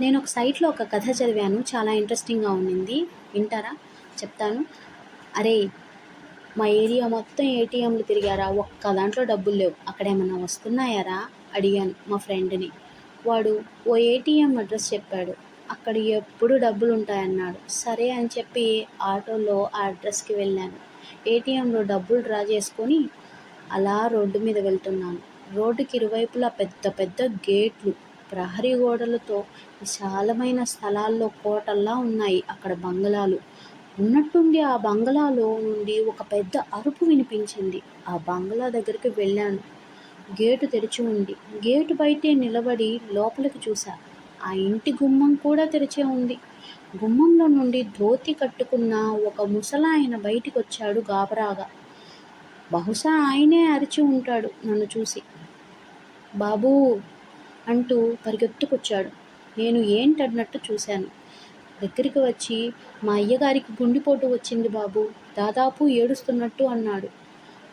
నేను ఒక సైట్లో ఒక కథ చదివాను చాలా ఇంట్రెస్టింగ్గా ఉండింది వింటారా? చెప్తాను. అరే మా ఏరియా మొత్తం ఏటీఎంలు తిరిగారా? ఒక్క దాంట్లో డబ్బులు లేవు. అక్కడ ఏమన్నా వస్తున్నాయారా? అడిగాను మా ఫ్రెండ్ని. వాడు ఓ ఏటీఎం అడ్రస్ చెప్పాడు. అక్కడ ఎప్పుడు డబ్బులు ఉంటాయన్నాడు సరే అని చెప్పి ఆటోలో ఆ అడ్రస్కి వెళ్ళాను. ఏటీఎంలో డబ్బులు డ్రా చేసుకొని అలా రోడ్డు మీద వెళ్తున్నాను. రోడ్డుకి ఇరువైపులా పెద్ద పెద్ద గేట్లు. ప్రహరీ గోడలతో విశాలమైన స్థలాల్లో కోటల్లా ఉన్నాయి అక్కడ బంగళాలు ఉన్నట్టుండి ఆ బంగళాలో నుండి ఒక పెద్ద అరుపు వినిపించింది. ఆ బంగళా దగ్గరికి వెళ్ళాను. గేటు తెరిచి ఉంది. గేటు బయటే నిలబడి లోపలికి చూశా. ఆ ఇంటి గుమ్మం కూడా తెరిచే ఉంది. గుమ్మంలో నుండి ధోతి కట్టుకున్న ఒక ముసలాయన బయటికి వచ్చాడు గాబరాగా. బహుశా ఆయనే అరిచి ఉంటాడు నన్ను చూసి. బాబూ అంటూ పరిగెత్తుకొచ్చాడు. నేను ఏంటన్నట్టు చూశాను. దగ్గరికి వచ్చి మా అయ్యగారికి గుండెపోటు వచ్చింది బాబు దాదాపు ఏడుస్తున్నట్టు అన్నాడు.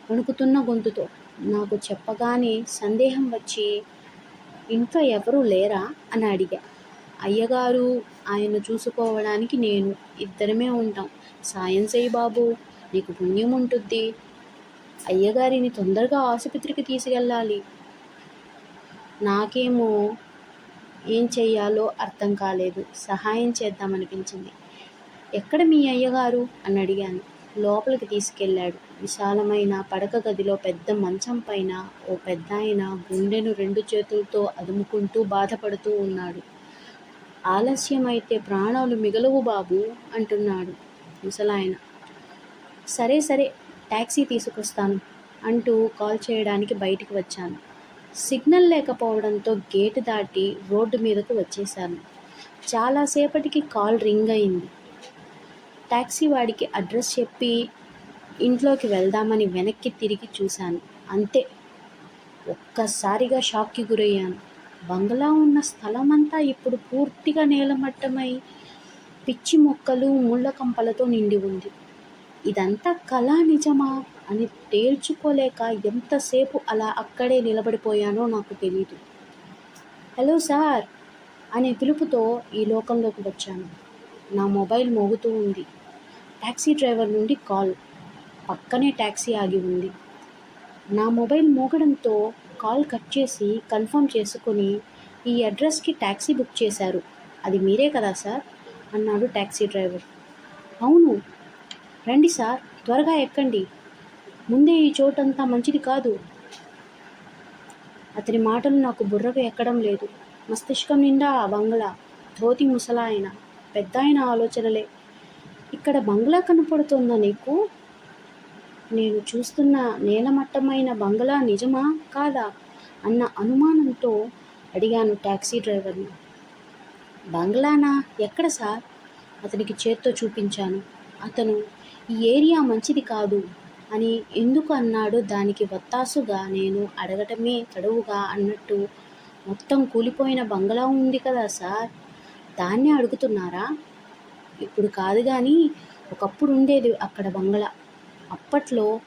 వణుకుతున్న గొంతుతో. నాకు చెప్పగానే సందేహం వచ్చి ఇంట్లో ఎవరూ లేరా? అని అడిగా. అయ్యగారు ఆయన చూసుకోవడానికి నేను ఇద్దరమే ఉంటాం. సాయం చేయి బాబు నీకు పుణ్యం ఉంటుంది అయ్యగారిని తొందరగా ఆసుపత్రికి తీసుకెళ్ళాలి. నాకేమో ఏం చెయ్యాలో అర్థం కాలేదు. సహాయం చేద్దామనిపించింది. ఎక్కడ మీ అయ్యగారు? అని అడిగాను. లోపలికి తీసుకెళ్ళాడు. విశాలమైన పడక గదిలో పెద్ద మంచం పైన ఓ పెద్ద ఆయన గుండెను రెండు చేతులతో అదుముకుంటూ బాధపడుతూ ఉన్నాడు. ఆలస్యమైతే ప్రాణాలు మిగలవు బాబు! అంటున్నాడు ముసలాయన. సరే సరే ట్యాక్సీ తీసుకొస్తాను అంటూ కాల్ చేయడానికి బయటికి వచ్చాను. సిగ్నల్ లేకపోవడంతో గేటు దాటి రోడ్డు మీదకు వచ్చేసాను చాలాసేపటికి కాల్ రింగ్ అయింది. ట్యాక్సీ వాడికి అడ్రస్ చెప్పి ఇంట్లోకి వెళ్దామని వెనక్కి తిరిగి చూశాను. అంతే. ఒక్కసారిగా షాక్కి గురయ్యాను. బంగ్లా ఉన్న స్థలమంతా ఇప్పుడు పూర్తిగా నేలమట్టమై పిచ్చి మొక్కలు ముళ్ళ కంపలతో నిండి ఉంది. ఇదంతా కళ నిజమా? అని తేల్చుకోలేక ఎంతసేపు అలా అక్కడే నిలబడిపోయానో నాకు తెలీదు. హలో సార్ అనే పిలుపుతో ఈ లోకంలోకి వచ్చాను. నా మొబైల్ మోగుతూ ఉంది. ట్యాక్సీ డ్రైవర్ నుండి కాల్. పక్కనే ట్యాక్సీ ఆగి ఉంది. నా మొబైల్ మోగడంతో కాల్ కట్ చేసి కన్ఫర్మ్ చేసుకుని ఈ అడ్రస్కి ట్యాక్సీ బుక్ చేశారు. అది మీరే కదా సార్ అన్నాడు ట్యాక్సీ డ్రైవర్. అవును. రండి సార్ త్వరగా ఎక్కండి. ముందే ఈ చోటంతా మంచిది కాదు. అతని మాటలు నాకు బుర్రకు ఎక్కడం లేదు. మస్తిష్కం నిండా ఆ బంగ్లా ధోతి ముసలాయన పెద్ద ఆయన ఆలోచనలే. ఇక్కడ బంగ్లా కనపడుతుందా నీకు? నేను చూస్తున్న నేలమట్టమైన బంగ్లా నిజమా కాదా అన్న అనుమానంతో అడిగాను ట్యాక్సీ డ్రైవర్ని. బంగ్లానా? ఎక్కడ సార్? అతనికి చేత్తో చూపించాను. అతను ఈ ఏరియా మంచిది కాదు. అని ఎందుకు అన్నాడో దానికి వత్తాసుగా నేను అడగటమే తడువుగా అన్నట్టు మొత్తం కూలిపోయిన బంగ్లా ఉంది కదా సార్? దాన్నే అడుగుతున్నారా? ఇప్పుడు కాదు కానీ ఒకప్పుడు ఉండేది అక్కడ బంగ్లా. అప్పట్లో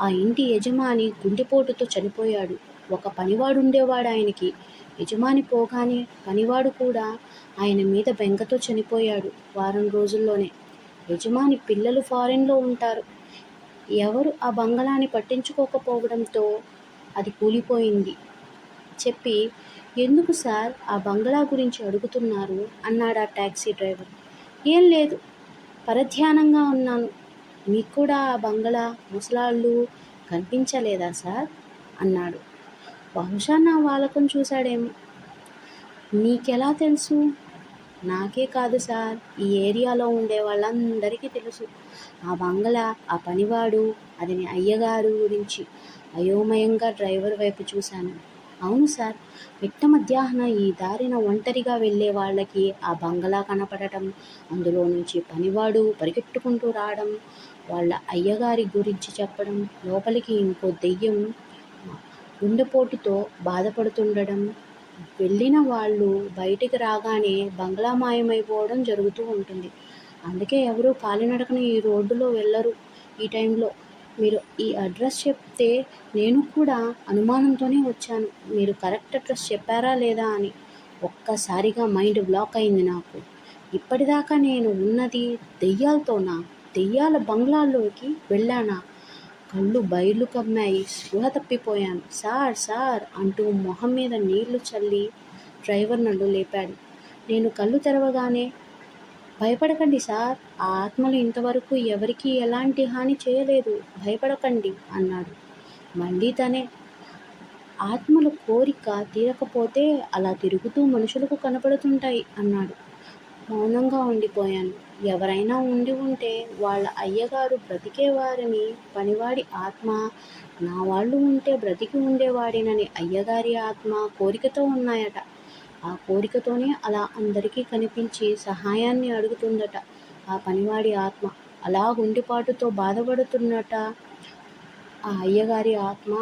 ఆ ఇంటి యజమాని గుండెపోటుతో చనిపోయాడు. ఒక పనివాడు ఉండేవాడు ఆయనకి. యజమాని పోగానే పనివాడు కూడా ఆయన మీద బెంగతో చనిపోయాడు వారం రోజుల్లోనే. యజమాని పిల్లలు ఫారెన్లో ఉంటారు. ఎవరు ఆ బంగళాన్ని పట్టించుకోకపోవడంతో అది కూలిపోయింది. చెప్పి ఎందుకు సార్ ఆ బంగ్లా గురించి అడుగుతున్నారు? అన్నాడు ఆ ట్యాక్సీ డ్రైవర్. ఏం లేదు పరధ్యానంగా ఉన్నాను. మీకు కూడా ఆ బంగ్లా ముసలాళ్ళు కనిపించలేదా సార్? అన్నాడు. బహుశా నా వాలకం చూశాడేమో. నీకెలా తెలుసు? నాకే కాదు సార్. ఈ ఏరియాలో ఉండే వాళ్ళందరికీ తెలుసు. ఆ బంగ్లా ఆ పనివాడు అది మీ అయ్యగారు గురించి అయోమయంగా డ్రైవర్ వైపు చూశాను. అవును సార్ మిట్ట మధ్యాహ్నం ఈ దారిన ఒంటరిగా వెళ్ళే వాళ్ళకి ఆ బంగ్లా కనపడటం అందులో నుంచి పనివాడు పరిగెట్టుకుంటూ రావడం వాళ్ళ అయ్యగారి గురించి చెప్పడం లోపలికి ఇంకో దెయ్యం గుండెపోటుతో బాధపడుతుండడం వెళ్ళిన వాళ్ళు బయటికి రాగానే బంగ్లా మాయమైపోవడం జరుగుతూ ఉంటుంది. అందుకే ఎవరు కాలినడకన ఈ రోడ్డులో వెళ్ళరు. ఈ టైంలో మీరు ఈ అడ్రస్ చెప్తే నేను కూడా అనుమానంతోనే వచ్చాను. మీరు కరెక్ట్ అడ్రస్ చెప్పారా లేదా అని. ఒక్కసారిగా మైండ్ బ్లాక్ అయింది నాకు. ఇప్పటిదాకా నేను ఉన్నది దెయ్యాలతోనా? దెయ్యాల బంగ్లాల్లోకి వెళ్ళానా? కళ్ళు బయలు కమ్మాయి. స్పృహ తప్పిపోయాను. సార్ సార్ అంటూ మొహం మీద నీళ్ళు చల్లి డ్రైవర్ నన్ను లేపాడు. నేను కళ్ళు తెరవగానే భయపడకండి సార్. ఆ ఆత్మలు ఇంతవరకు ఎవరికీ ఎలాంటి హాని చేయలేదు. భయపడకండి అన్నాడు. మళ్ళీ తనే ఆత్మల కోరిక తీరకపోతే అలా తిరుగుతూ మనుషులకు కనపడుతుంటాయి అన్నాడు. మౌనంగా ఉండిపోయాను. ఎవరైనా ఉండి ఉంటే వాళ్ళ అయ్యగారు బ్రతికేవారని పనివాడి ఆత్మ నా వాళ్ళు ఉంటే బ్రతికి ఉండేవాడినని అయ్యగారి ఆత్మ కోరికతో ఉన్నాయట. ఆ కోరికతోనే అలా అందరికీ కనిపించి సహాయాన్ని అడుగుతుందట ఆ పనివాడి ఆత్మ. అలా గుండెపాటుతో బాధపడుతున్నట ఆ అయ్యగారి ఆత్మ